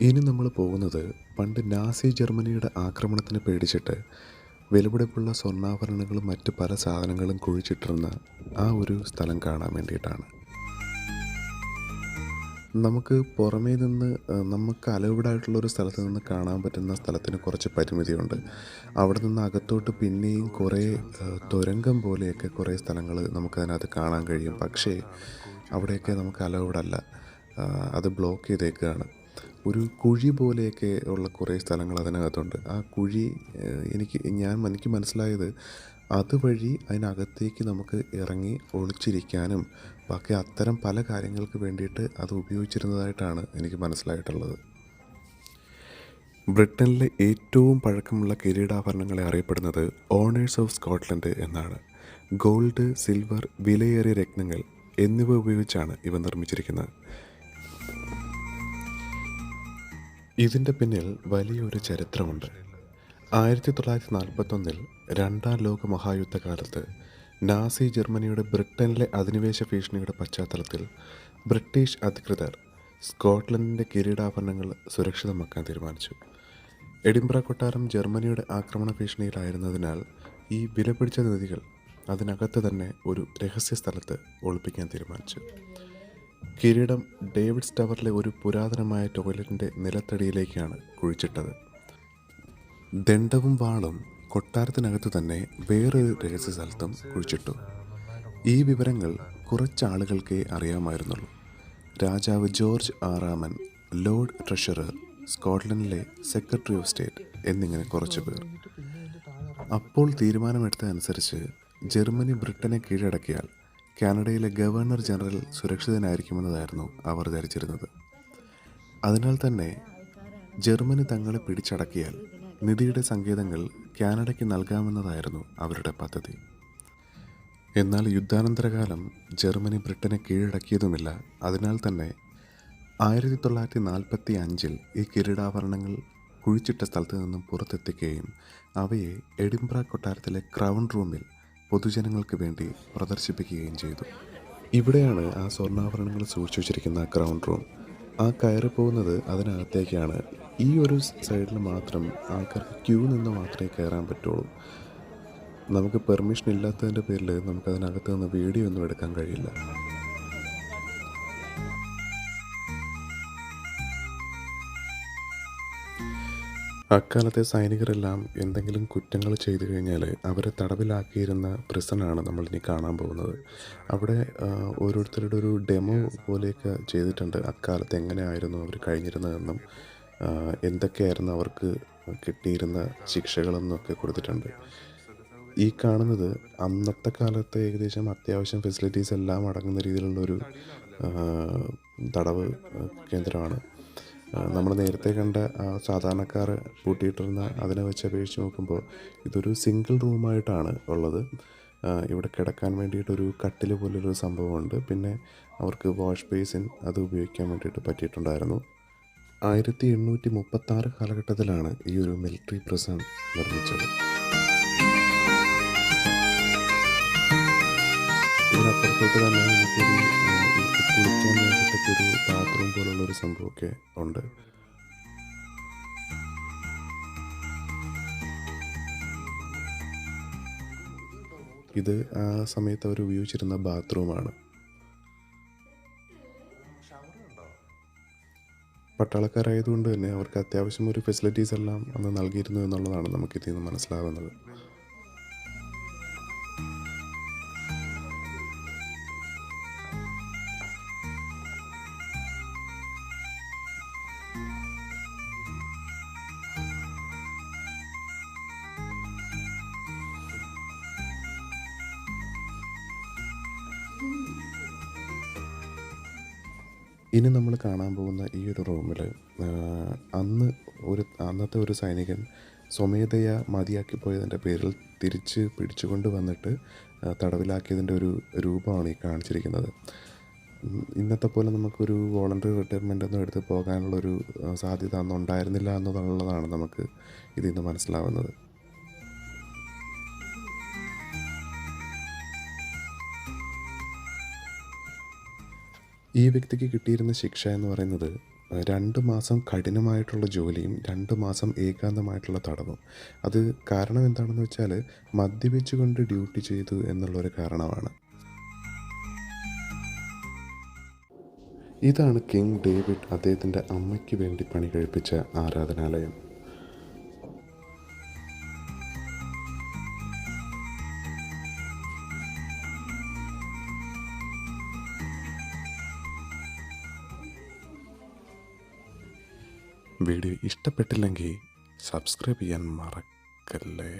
ഇനി നമ്മൾ പോകുന്നത് പണ്ട് നാസി ജർമ്മനിയുടെ ആക്രമണത്തിന് പേടിച്ചിട്ട് വിലപിടിപ്പുള്ള സ്വർണാഭരണങ്ങളും മറ്റ് പല സാധനങ്ങളും കുഴിച്ചിട്ടിരുന്ന ആ ഒരു സ്ഥലം കാണാൻ വേണ്ടിയിട്ടാണ്. നമുക്ക് പുറമേ നിന്ന് നമുക്ക് അലവിടായിട്ടുള്ളൊരു സ്ഥലത്ത് നിന്ന് കാണാൻ പറ്റുന്ന സ്ഥലത്തിന് കുറച്ച് പരിമിതിയുണ്ട്. അവിടെ നിന്ന് അകത്തോട്ട് പിന്നെയും കുറേ തുരങ്കം പോലെയൊക്കെ കുറേ സ്ഥലങ്ങൾ നമുക്കതിനകത്ത് കാണാൻ കഴിയും. പക്ഷേ അവിടെയൊക്കെ നമുക്ക് അലവിടല്ല അത് ബ്ലോക്ക് ചെയ്തേക്കുകയാണ് ഒരു കുഴി പോലെയൊക്കെ ഉള്ള കുറേ സ്ഥലങ്ങൾ അതിനകത്തുണ്ട്. ആ കുഴി എനിക്ക് ഞാൻ എനിക്ക് മനസ്സിലായത് അതുവഴി അതിനകത്തേക്ക് നമുക്ക് ഇറങ്ങി ഒളിച്ചിരിക്കാനും ബാക്കി അത്തരം പല കാര്യങ്ങൾക്ക് വേണ്ടിയിട്ട് അത് ഉപയോഗിച്ചിരുന്നതായിട്ടാണ് എനിക്ക് മനസ്സിലായിട്ടുള്ളത്. ബ്രിട്ടനിലെ ഏറ്റവും പഴക്കമുള്ള കിരീടാഭരണങ്ങളെ അറിയപ്പെടുന്നത് ഓണേഴ്സ് ഓഫ് സ്കോട്ട്ലൻഡ് എന്നാണ്. ഗോൾഡ് സിൽവർ വിലയേറിയ രത്നങ്ങൾ എന്നിവ ഉപയോഗിച്ചാണ് ഇവ നിർമ്മിച്ചിരിക്കുന്നത്. ഇതിന്റെ പിന്നിൽ വലിയൊരു ചരിത്രമുണ്ട്. ആയിരത്തി തൊള്ളായിരത്തി നാൽപ്പത്തൊന്നിൽ രണ്ടാം ലോക മഹായുദ്ധകാലത്ത് നാസി ജർമ്മനിയുടെ ബ്രിട്ടനിലെ അധിനിവേശ ഭീഷണിയുടെ പശ്ചാത്തലത്തിൽ ബ്രിട്ടീഷ് അധികൃതർ സ്കോട്ട്ലൻഡിന്റെ കിരീടാഭരണങ്ങൾ സുരക്ഷിതമാക്കാൻ തീരുമാനിച്ചു. എഡിംബ്ര കൊട്ടാരം ജർമ്മനിയുടെ ആക്രമണ ഭീഷണിയിലായിരുന്നതിനാൽ ഈ വിലപിടിച്ച നിധികൾ അതിനകത്ത് തന്നെ ഒരു രഹസ്യ സ്ഥലത്ത് ഒളിപ്പിക്കാൻ തീരുമാനിച്ചു. കിരീടം ഡേവിഡ്സ് ടവറിലെ ഒരു പുരാതനമായ ടോയ്ലറ്റിന്റെ നിലത്തടിയിലേക്കാണ് കുഴിച്ചിട്ടത്. ദണ്ഡവും വാളും കൊട്ടാരത്തിനകത്ത് തന്നെ വേറൊരു രഹസ്യ സ്ഥലത്തും കുഴിച്ചിട്ടു. ഈ വിവരങ്ങൾ കുറച്ചാളുകൾക്കേ അറിയാമായിരുന്നുള്ളൂ. രാജാവ് ജോർജ് ആറാമൻ ലോർഡ് ട്രഷറർ സ്കോട്ട്ലൻഡിലെ സെക്രട്ടറി ഓഫ് സ്റ്റേറ്റ് എന്നിങ്ങനെ കുറച്ച് പേർ. അപ്പോൾ തീരുമാനമെടുത്തതനുസരിച്ച് ജർമ്മനി ബ്രിട്ടനെ കീഴടക്കിയാൽ കാനഡയിലെ ഗവർണർ ജനറൽ സുരക്ഷിതനായിരിക്കുമെന്നതായിരുന്നു അവർ ധരിച്ചിരുന്നത്. അതിനാൽ തന്നെ ജർമ്മനി തങ്ങളെ പിടിച്ചടക്കിയാൽ നിധിയുടെ സങ്കേതങ്ങൾ കാനഡയ്ക്ക് നൽകാമെന്നതായിരുന്നു അവരുടെ പദ്ധതി. എന്നാൽ യുദ്ധാനന്തരകാലം ജർമ്മനി ബ്രിട്ടനെ കീഴടക്കിയതുമില്ല. അതിനാൽ തന്നെ ആയിരത്തി തൊള്ളായിരത്തി നാൽപ്പത്തി അഞ്ചിൽ ഈ കിരീടാഭരണങ്ങൾ കുഴിച്ചിട്ട സ്ഥലത്ത് നിന്നും പുറത്തെത്തിക്കുകയും അവയെ എഡിംബ്ര കൊട്ടാരത്തിലെ ക്രൗൺ റൂമിൽ പൊതുജനങ്ങൾക്ക് വേണ്ടി പ്രദർശിപ്പിക്കുകയും ചെയ്തു. ഇവിടെയാണ് ആ സ്വർണാഭരണങ്ങൾ സൂക്ഷിച്ചു വെച്ചിരിക്കുന്ന ക്രൗൺ റൂം ആ കയറി പോകുന്നത് അതിനകത്തേക്കാണ്. ഈ ഒരു സൈഡിൽ മാത്രം ആൾക്കാർക്ക് ക്യൂ നിന്ന് മാത്രമേ കയറാൻ പറ്റുള്ളൂ. നമുക്ക് പെർമിഷൻ ഇല്ലാത്തതിന്റെ പേരിൽ നമുക്കതിനകത്ത് നിന്ന് വീഡിയോ ഒന്നും എടുക്കാൻ കഴിയില്ല. അക്കാലത്തെ സൈനികരെല്ലാം എന്തെങ്കിലും കുറ്റങ്ങൾ ചെയ്തു കഴിഞ്ഞാൽ അവരെ തടവിലാക്കിയിരുന്ന പ്രിസണാണ് നമ്മൾ ഇനി കാണാൻ പോകുന്നത്. അവിടെ ഓരോരുത്തരുടെ ഒരു ഡെമോ പോലെയൊക്കെ ചെയ്തിട്ടുണ്ട്. അക്കാലത്ത് എങ്ങനെയായിരുന്നു അവർ കഴിഞ്ഞിരുന്നതെന്നും എന്തൊക്കെയായിരുന്നു അവർക്ക് കിട്ടിയിരുന്ന ശിക്ഷകളെന്നൊക്കെ കൊടുത്തിട്ടുണ്ട്. ഈ കാണുന്നത് അന്നത്തെ കാലത്ത് ഏകദേശം അത്യാവശ്യം ഫെസിലിറ്റീസ് എല്ലാം അടങ്ങുന്ന രീതിയിലുള്ളൊരു ഒരു തടവ് കേന്ദ്രമാണ്. നമ്മൾ നേരത്തെ കണ്ട സാധാരണക്കാർ പൂട്ടിയിട്ടിരുന്ന അതിനെ വെച്ച് അപേക്ഷിച്ച് നോക്കുമ്പോൾ ഇതൊരു സിംഗിൾ റൂമായിട്ടാണ് ഉള്ളത്. ഇവിടെ കിടക്കാൻ വേണ്ടിയിട്ടൊരു കട്ടിൽ പോലൊരു സംഭവമുണ്ട്. പിന്നെ അവർക്ക് വാഷ് ബേസിൻ അത് ഉപയോഗിക്കാൻ വേണ്ടിയിട്ട് പറ്റിയിട്ടുണ്ടായിരുന്നു. ആയിരത്തി എണ്ണൂറ്റി മുപ്പത്തി ആറ് കാലഘട്ടത്തിലാണ് ഈ ഒരു മിലിറ്ററി പ്രസൺ നിർമ്മിച്ചത്. ഇതിനപ്പുറത്തോട്ട് തന്നെ ബാത്റൂം പോലുള്ള ഒരു സംഭവമൊക്കെ ഉണ്ട്. ഇത് ആ സമയത്ത് അവർ ഉപയോഗിച്ചിരുന്ന ബാത്റൂമാണ്. പട്ടാളക്കാരായതുകൊണ്ട് തന്നെ അവർക്ക് അത്യാവശ്യം ഒരു ഫെസിലിറ്റീസ് എല്ലാം അന്ന് നൽകിയിരുന്നു എന്നുള്ളതാണ് നമുക്ക് ഇതിൽ നിന്ന് മനസ്സിലാവുന്നത്. ഇനി നമ്മൾ കാണാൻ പോകുന്ന ഈ ഒരു റൂമിൽ അന്ന് ഒരു അന്നത്തെ ഒരു സൈനികൻ സ്വമേധയ മതിയാക്കി പോയതിന്റെ പേരിൽ തിരിച്ച് പിടിച്ചുകൊണ്ട് വന്നിട്ട് തടവിലാക്കിയതിന്റെ ഒരു രൂപമാണ് ഈ കാണിച്ചിരിക്കുന്നത്. ഇന്നത്തെ പോലെ നമുക്കൊരു വോളണ്ടറി റിട്ടയർമെന്റ് ഒന്നും എടുത്ത് പോകാനുള്ളൊരു സാധ്യത അന്ന് ഉണ്ടായിരുന്നില്ല എന്നുള്ളതാണ് നമുക്ക് ഇതിൽ നിന്ന് മനസ്സിലാവുന്നത്. ഈ വ്യക്തിക്ക് കിട്ടിയിരുന്ന ശിക്ഷ എന്ന് പറയുന്നത് രണ്ട് മാസം കഠിനമായിട്ടുള്ള ജോലിയും രണ്ട് മാസം ഏകാന്തമായിട്ടുള്ള തടവും. അത് കാരണം എന്താണെന്ന് വെച്ചാൽ മദ്യപിച്ചുകൊണ്ട് ഡ്യൂട്ടി ചെയ്തു എന്നുള്ളൊരു കാരണമാണ്. ഇതാണ് കിങ് ഡേവിഡ് അദ്ദേഹത്തിന്റെ അമ്മയ്ക്ക് വേണ്ടി പണി കഴിപ്പിച്ച ആരാധനാലയം. വീഡിയോ ഇഷ്ടപ്പെട്ടില്ലെങ്കിൽ സബ്സ്ക്രൈബ് ചെയ്യാൻ മറക്കല്ലേ?